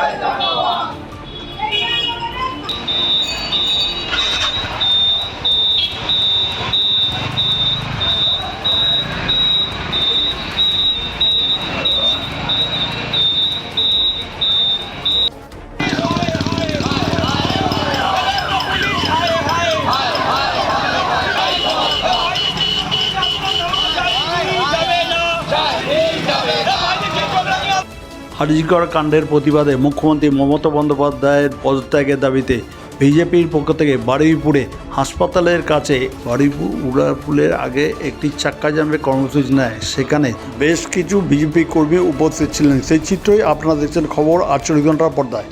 জয় হারিজগড় কাণ্ডের প্রতিবাদে মুখ্যমন্ত্রী মমতা বন্দ্যোপাধ্যায়ের পদত্যাগের দাবিতে বিজেপির পক্ষ থেকে বারুইপুরে হাসপাতালের কাছে বারুইপুর উড়ারপুলের আগে একটি চাক্কা জামের কর্মসূচি নেয়। সেখানে বেশ কিছু বিজেপি কর্মী উপস্থিত ছিলেন। সেই চিত্রই আপনারা দেখছেন খবর আটচল্লিশ ঘণ্টার পর্দায়।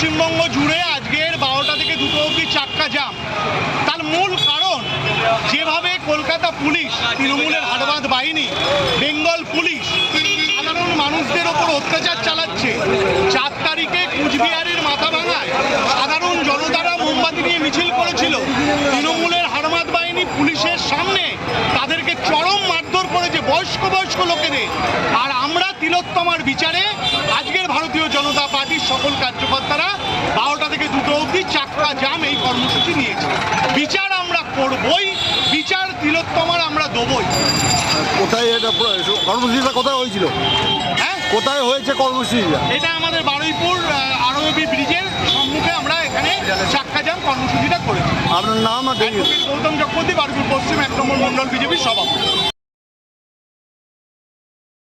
পশ্চিমবঙ্গ জুড়ে আজকের বারোটা থেকে দুটো অবধি চাক্কা জাম তার মূল কারণ, যেভাবে কলকাতা পুলিশ, তৃণমূলের হারবাদ বাহিনী, বেঙ্গল পুলিশ, সাধারণ মানুষদের ওপর অত্যাচার চালাচ্ছে, চার তারিখে কুচবিহারের মাথা ভাঙায় সাধারণ জনতারা মোমবাতি নিয়ে মিছিল করেছিল। তৃণমূলের হারমাদ বাহিনী পুলিশের সামনে তাদেরকে চরম মারধর করেছে বয়স্ক বয়স্ক লোকেদের। তিলোত্তমার বিচারে আজকের ভারতীয় জনতা পার্টির সকল কার্যকর্তারা বারোটা থেকে দুটো অবধি চাক্কা জাম এই কর্মসূচি নিয়েছে। বিচার আমরা করবই বিচার তিলোত্তমার আমরা দেবই। কোথায় এটা কর্মসূচিটা কোথায় হয়েছিল? হ্যাঁ? কোথায় হয়েছে কর্মসূচিটা? এটা আমাদের বারুইপুর আরবি ব্রিজের সম্মুখে আমরা এখানে চাক্কা জাম কর্মসূচিটা করেছি। আপনার নাম গৌতম চক্রবর্তী বারুইপুর পশ্চিম এক নম্বর মন্ডল বিজেপির সভাপতি।